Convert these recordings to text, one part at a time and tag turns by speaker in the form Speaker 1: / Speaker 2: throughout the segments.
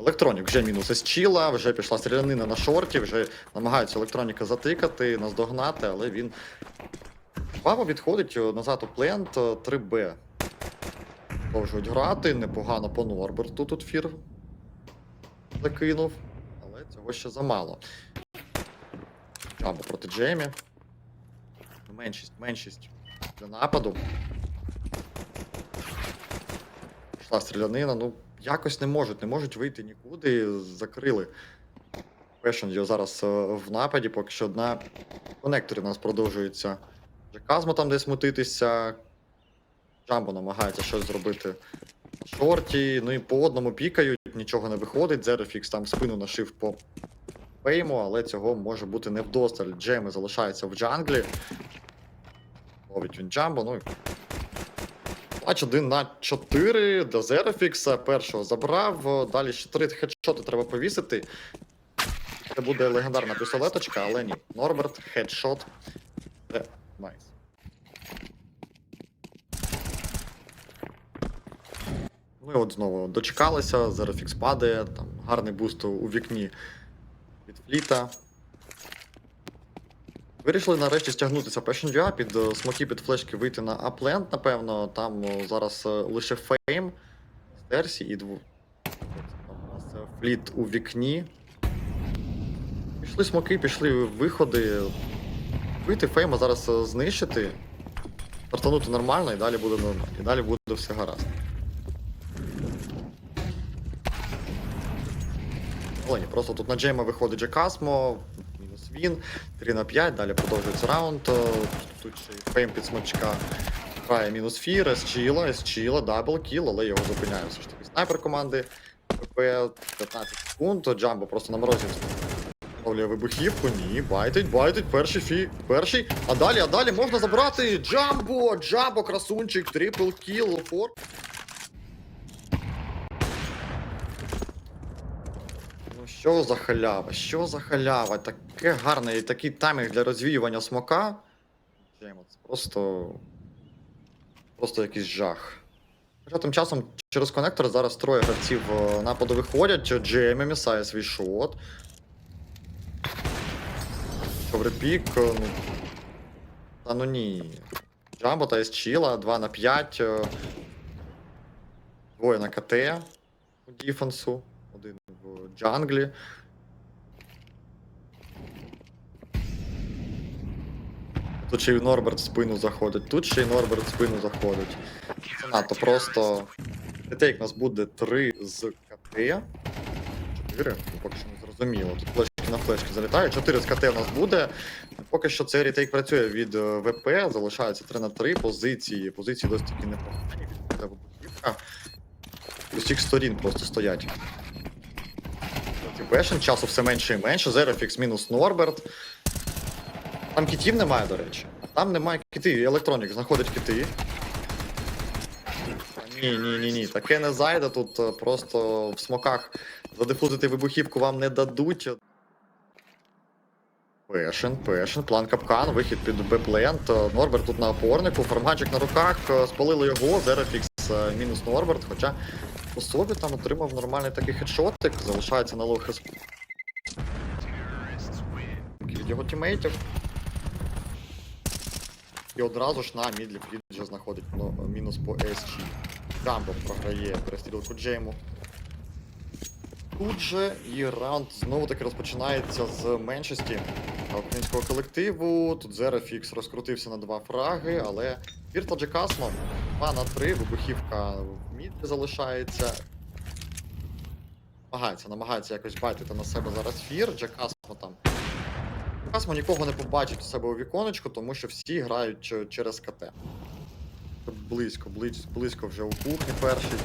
Speaker 1: Електронік вже мінус із чіла, вже пішла стрілянина на шорті, вже намагаються електроніка затикати, наздогнати, але він. Баба відходить е, назад у плент е, 3Б. Продовжують грати, непогано по Норберту тут фір закинув, але цього ще замало. Або проти Джеймі. Меншість, меншість для нападу. Пішла стрілянина, ну якось не можуть, не можуть вийти нікуди, закрили. Пешен його зараз е, в нападі, поки що одна конекторі у нас продовжується. Джеказмо там десь мутитися. Джамбо намагається щось зробити на шорті. Ну і по одному пікають, нічого не виходить. Зерофікс там спину нашив по Пейму, але цього може бути не вдосталь. Джейми залишається в джанглі. Ловить він джамбо, ну і Матч 1 на 4 до Зерофікса. Першого забрав. Далі ще три хедшоти треба повісити. Це буде легендарна пістолеточка, але ні. Норберт, хедшот. Найс. І от знову дочекалися, Зерофікс падає, там гарний буст у вікні від фліта. Вирішили нарешті стягнутися PassionUA, під е, смоки під флешки вийти на апленд, напевно. Там е, зараз е, лише фейм, стерсі і дву. Фліт у вікні. Пішли смоки, пішли виходи. Вийти фейма зараз знищити. Стартанути нормально і далі буде нормально. І далі буде все гаразд. Просто тут на Джейма виходить Джекасмо, мінус він, 3 на 5, далі продовжується раунд. Тут ще й фейм під смачка грає мінус фір, есчіла, есчіла, дабл кіл, але його зупиняє все ж таки снайпер команди. ПП 15 секунд, Джамбо просто на морозі встановлює вибухівку. Ні, байтить, байтить, перший фі, перший. А далі, а далі можна забрати Джамбо, Джамбо, красунчик, трипл кіл, фор. Ну що за халява? Що за халява? Таке гарне і такий таймінг для розвіювання смока. Просто. Просто якийсь жах. Хоча тим часом через конектор зараз троє гравців е, нападу виходять. Джеймі місає свій шот. Коврипік, е, ну. Та ну ні. Джамбо та Есчіла 2 на 5. е, Двоє на КТ у діфенсу. Один в джанглі. Тут ще й Норберт в спину заходить, тут ще й Норберт в спину заходить. Це надто просто. Ретейк у нас буде 3 з КТ. 4. Ну, поки що не зрозуміло. Тут флешки на флешки залітають. 4 з КТ у нас буде. Поки що цей ретейк працює від е, ВП, залишається 3 на 3 позиції. Позиції досить таки непогані. Відбуде вибухівка. Усіх сторін просто стоять. Бешен, часу все менше і менше. Зерофікс мінус Норберт. Там кітів немає, до речі. Там немає кіти. Електронік знаходить кіти. Ні, ні, ні, ні. Таке не зайде. Тут е, просто в смоках задифузити вибухівку вам не дадуть. Пешен, пешен, план капкан, вихід під беплент. Е, Норберт тут на опорнику, фармганчик на руках, е, спалили його, Зерофікс е, мінус Норберт, хоча по собі там отримав нормальний такий хедшотик, залишається на лоу від його тімейтів. І одразу ж на мідлі Фріджа знаходить ну, мінус по SG. Гамбо програє перестрілку Джейму. Тут же і раунд знову таки розпочинається з меншості українського колективу. Тут Зерофікс розкрутився на два фраги, але Вірта Джекасмо 2 на 3, вибухівка в мідлі залишається. Намагається, намагається якось байтити на себе зараз фір. Джекасмо там. Джекасмо нікого не побачить у себе у віконечку, тому що всі грають через КТ. Близько, близько, близько вже у кухні перший.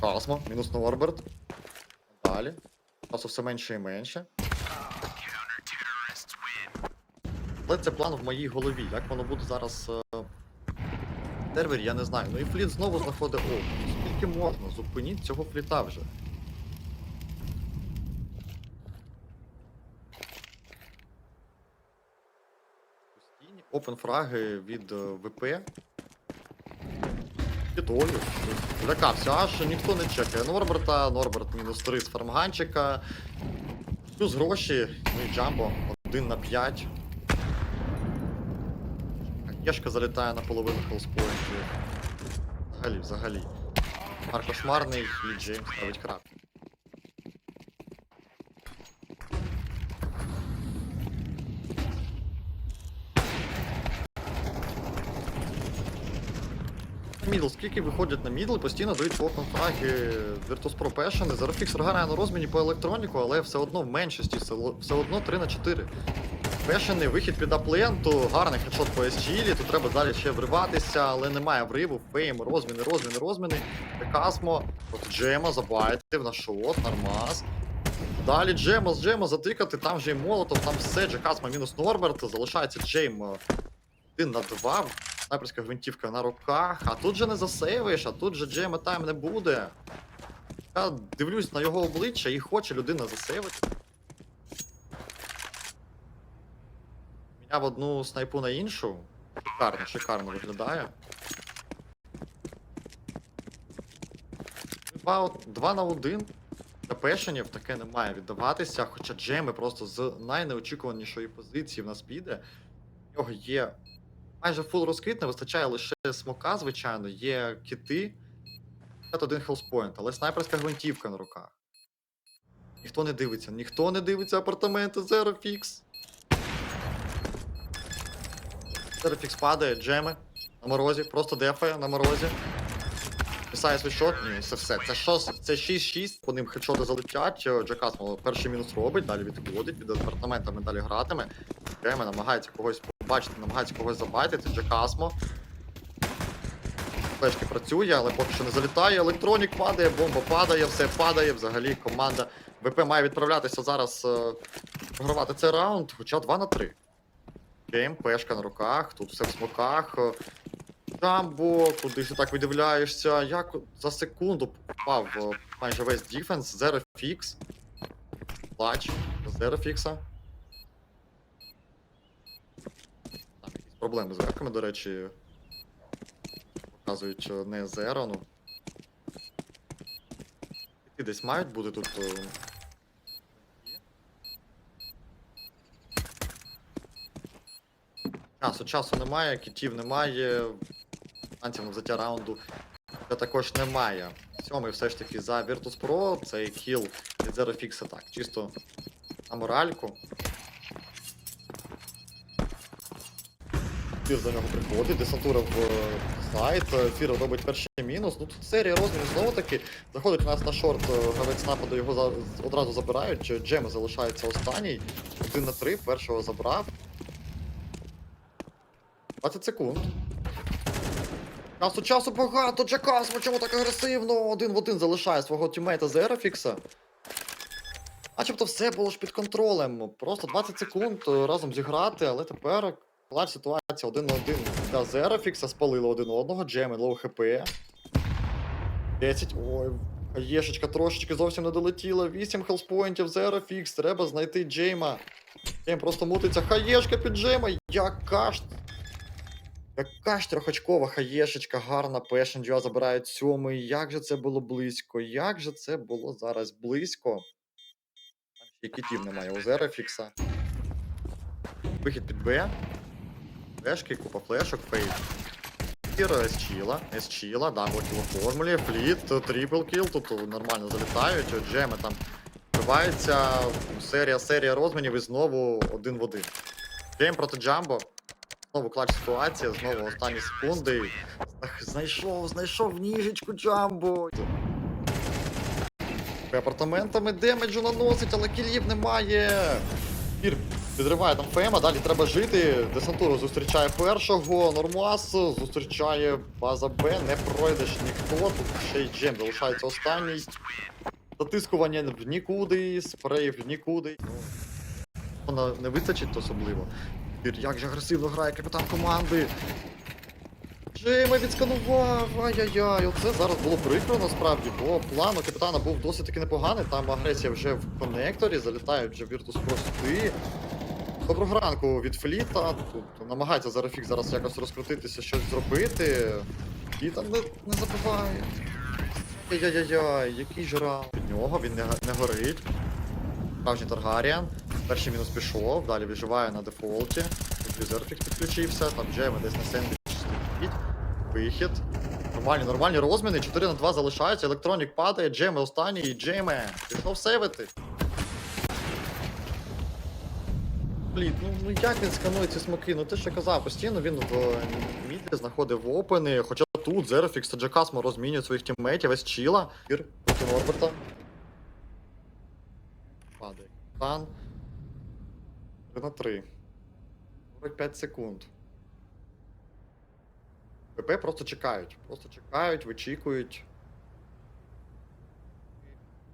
Speaker 1: Касмо, мінус Норберт. Далі. Часу все менше і менше. Але це план в моїй голові. Як воно буде зараз е, сервері, я не знаю. Ну і фліт знову знаходить О, скільки можна? Зупиніть цього фліта вже. Опенфраги від е, ВП. Готові. Злякався, аж ніхто не чекає. Норберта, Норберт мінус 3 з фармганчика. Плюс гроші, ну і Джамбо 1 на 5. Кешка залітає на половину холспоінтів. Взагалі, взагалі. Марк кошмарний і Джеймс ставить крап. Мідл, скільки виходять на мідл, постійно дають по конфраги Virtus.pro Passion. Zerofix грає на розміні по електроніку, але все одно в меншості, все, одно 3 на 4. Пешений вихід під апленту, гарний хедшот по SGL, тут треба далі ще вриватися, але немає вриву, фейм, розміни, розміни, розміни. Казмо, от Джема забайтив на шот, нормас. Далі Джема з Джема затикати, там вже і молотов, там все, Джекасма мінус Норберт, залишається Джейм е, один на два, снайперська гвинтівка на руках, а тут же не засейвиш, а тут же Джема тайм не буде. Я дивлюсь на його обличчя і хоче людина засейвити. Міняв одну снайпу на іншу. Шикарно, шикарно виглядає. Два, два на один. Пешенів таке не має віддаватися, хоча Джеми просто з найнеочікуванішої позиції в нас піде. У нього є майже фул розкрит, не вистачає лише смока, звичайно, є кіти. один хелспоінт, але снайперська гвинтівка на руках. Ніхто не дивиться, ніхто не дивиться апартаменти. Zero Fix падає, джеми на морозі, просто дефає на морозі. Писає свій шот, ні, це все. Це що? Це 6-6, по ним хедшоти залетять. Джекас перший мінус робить, далі відходить, під апартаментами далі гратиме. Джеми намагається когось побачити, намагається когось забайтити. Джекасмо. Флешки працює, але поки що не залітає. Електронік падає, бомба падає, все падає. Взагалі команда ВП має відправлятися зараз е, програвати цей раунд, хоча 2 на 3. Гейм, пешка на руках, тут все в смоках. е, Джамбо, кудись так видивляєшся. Як за секунду попав е, майже весь Zero Fix. Плач, Zero Фікса. Там якісь проблеми з верками, до речі. Показують, що не Zero, ну. Які десь мають бути тут. е, Часу, часу немає, кітів немає, шансів на взяття раунду ще також немає. Сьомий все ж таки за Virtus Pro, цей кіл від Zero Fix так, чисто на моральку. Фір до нього приходить, десантура в сайт, е, Фір робить перший мінус. Ну тут серія розмірів знову таки. Заходить у нас на шорт, е, гравець нападу його за- одразу забирають. Джем залишається останній. Один на три, першого забрав. 20 секунд. Часу часу багато, Джакасмо, чому так агресивно? Один в один залишає свого тіммейта Зерофікса. Начебто все було ж під контролем. Просто 20 секунд е, разом зіграти, але тепер клач ситуація один на один для Зерофікса, спалили один одного, Джеми, лоу хп. 10. Ой, Єшечка трошечки зовсім не долетіла. 8 хелспоінтів, Зерофікс, треба знайти Джейма. Джейм просто мутиться. Хаєшка під Джейма. Яка ж яка ж трьохочкова хаєшечка, гарна, Пешенджа забирають сьомий. Як же це було близько? Як же це було зараз близько? Там ще кітів немає. У Зерофікса. Вихід під Б. Флешки, купа флешок, фейк. Кір Есчіла, Есчіла, да, кіл у формулі, фліт, трипл кіл, тут нормально залітають, джеми там вбиваються, серія, серія розмінів і знову один в один. Джейм проти Джамбо. Знову клач ситуація, знову останні секунди. Знайшов, знайшов ніжечку Джамбо. Апартаментами демеджу наносить, але кілів немає. Кір підриває там Фема, далі треба жити. Десантуру зустрічає першого, Нормас зустрічає база Б, не пройдеш ніхто. Тут ще й Джем залишається останній. Затискування в нікуди, спрей в нікуди. Ну, воно не вистачить особливо. Як же агресивно грає капітан команди. Джейма відсканував, ай-яй-яй, оце зараз було прикро насправді, бо план у капітана був досить таки непоганий, там агресія вже в коннекторі, залітають вже Pro сюди. Доброго ранку від Фліта, тут намагається Зарафік зараз якось розкрутитися, щось зробити. І не, не забиває. Ай-яй-яй, який ж раунд. Від нього він не, не горить. Справжній Таргаріан. Перший мінус пішов, далі виживає на дефолті. Тут Візерфік підключився, там Джейми десь на сендвіч стоїть. Вихід. Нормальні, нормальні розміни. 4 на 2 залишаються. Електронік падає, Джейми останній Джейме. Пішов сейвити. Блін, ну, ну як він сканує ці смоки? Ну ти ж казав, постійно він в е, мідлі знаходив опени, хоча тут Зерофікс та Джакасмо розмінюють своїх тіммейтів, весь чіла. Ір проти Норберта. Падає. Тан. 3 на 3. 45 секунд. ПП просто чекають. Просто чекають, вичікують.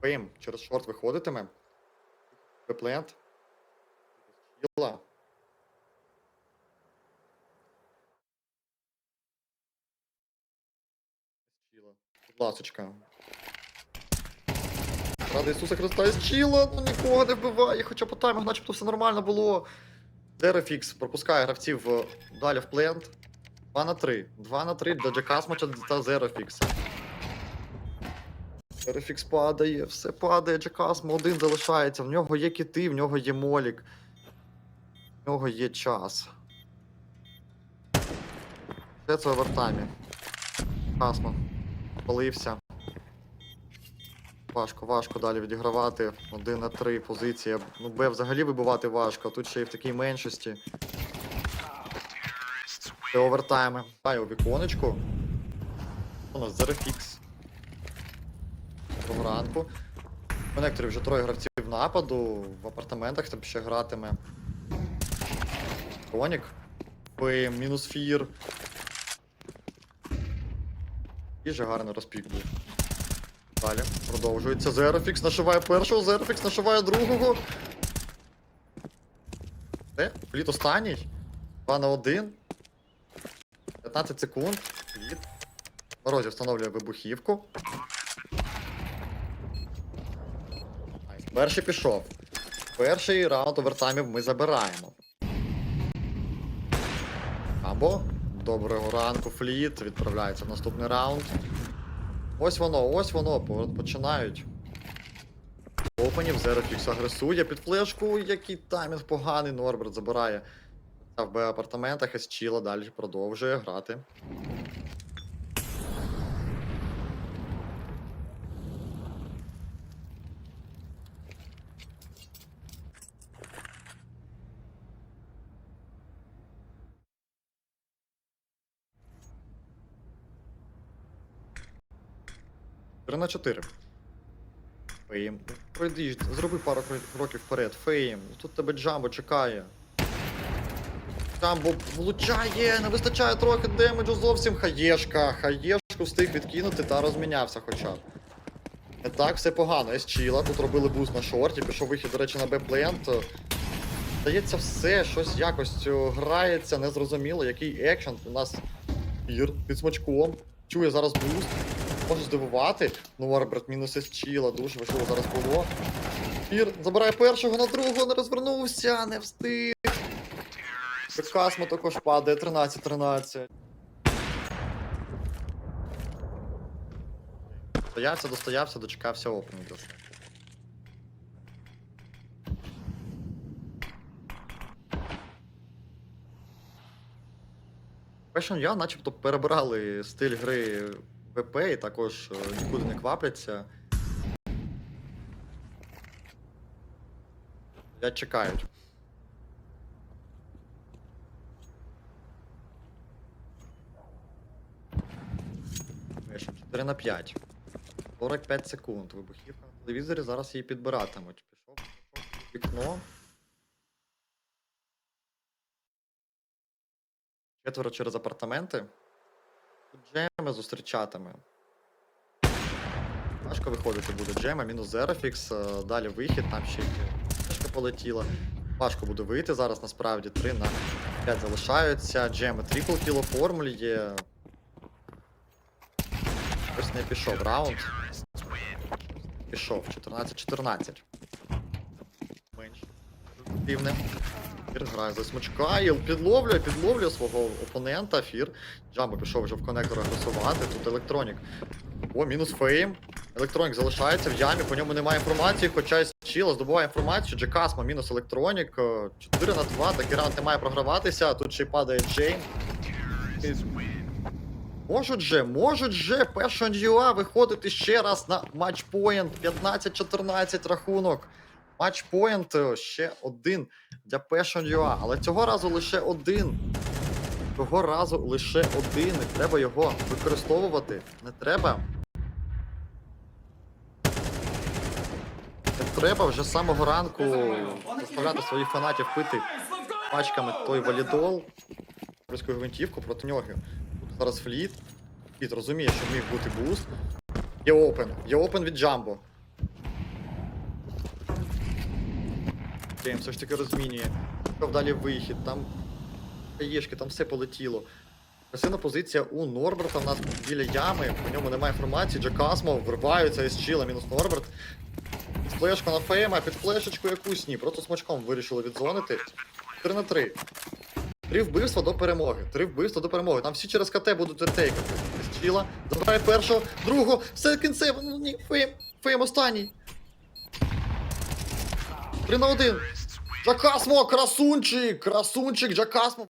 Speaker 1: ПМ через шорт виходитиме. Веплент. Чіла. Ласочка. Ради Ісуса Христа із Чіла, ну нікого не вбиває, хоча по таймах начебто все нормально було. Зерофікс пропускає гравців е, далі в плент. 2 на 3. 2 на 3 для Джекасмача та Зерофікса. Зерофікс падає, все падає, Джекасмо один залишається, в нього є кіти, в нього є молік. В нього є час. Все це в овертаймі. Касмо. Полився. Важко, важко далі відігравати. Один на три позиція. Ну, Б взагалі вибивати важко, а тут ще й в такій меншості. Це овертайми. У віконечку. У нас Зерофікс. Доброго ранку. В конекторі вже троє гравців нападу. В апартаментах там ще гратиме. Хронік. П, мінус фір. І же гарний розпік був. Далі. Продовжується. Зерофікс нашиває першого, Зерофікс нашиває другого. Де? Пліт останній. 2 на 1. 15 секунд. Пліт. Морозі встановлює вибухівку. Перший пішов. Перший раунд овертаймів ми забираємо. Або доброго ранку, фліт. Відправляється в наступний раунд. Ось воно, ось воно, починають. Опенів, Зерофікс агресує під флешку, який таймінг поганий, Норберт забирає. Та в Б апартаментах із Чіла далі продовжує грати. Три на 4. Фейм. Пройди, зроби пару кроків вперед. Фейм. Тут тебе Джамбо чекає. Джамбо влучає, не вистачає трохи демеджу зовсім. Хаєшка. Хаєшку встиг відкинути та розмінявся хоча б. Не так все погано. Ес чіла. Тут робили буст на шорті, пішов вихід, до речі, на Б-плент. Здається, все, щось якось грається, незрозуміло, який екшен. У нас Ір під смачком. Чує зараз буст. Може здивувати. Ну, Арберт мінус із чіла, дуже важливо зараз було. Ір забирає першого на другого, не розвернувся, не встиг. Касмо також падає 13-13. Стоявся, достоявся, дочекався опенінгу. Fashion я начебто перебирали стиль гри ВП і також е, нікуди не квапляться. Я чекають. Fashion 4 на 5. 45 секунд. Вибухівка на телевізорі зараз її підбиратимуть. Пішов, пішов вікно. Четверо через апартаменти. Джема зустрічатиме. Важко виходити буде Джема, мінус Зерофікс, е, далі вихід, там ще флешка полетіла. Важко буде вийти зараз, насправді 3 на 5 залишаються. Джема трипл кіл оформлює. Ось не пішов раунд. Пішов 14-14. Менше. Фір грає за смачка, Іл підловлює, підловлює свого опонента. Фір. Джамбо пішов вже в коннектор агресувати. Тут електронік. О, мінус фейм. Електронік залишається в ямі, по ньому немає інформації, хоча Чіла здобуває інформацію. Джекасма мінус електронік. Е, 4 на 2, такий раунд не має програватися. Тут ще й падає Джейн. Можуть же, можуть же Passion UA виходити ще раз на матчпоінт. 15-14 рахунок. Матчпоінт е, ще один для Passion UA, але цього разу лише один. Цього разу лише один. Не треба його використовувати. Не треба. Не треба вже з самого ранку заставляти своїх фанатів пити пачками той валідол. Польську гвинтівку проти нього. Тут зараз фліт. Фліт розуміє, що міг бути буст. Є опен. Є опен від Джамбо. Гейм все ж таки розмінює. Пішов далі вихід, там хаєшки, там все полетіло. Красивна позиція у Норберта в нас біля ями, по ньому немає інформації. Джакасмо вриваються із чіла, мінус Норберт. Флешка на фейма, під флешечку якусь ні. Просто смачком вирішили відзонити. 3 на 3. Три вбивства до перемоги. Три вбивства до перемоги. Там всі через КТ будуть ретейкати. З чіла. Забирає першого, другого, все кінцево. Ну ні, фейм. Фейм останній. 3 на 1. Джакасмо, красунчик! Красунчик, Джакасмо.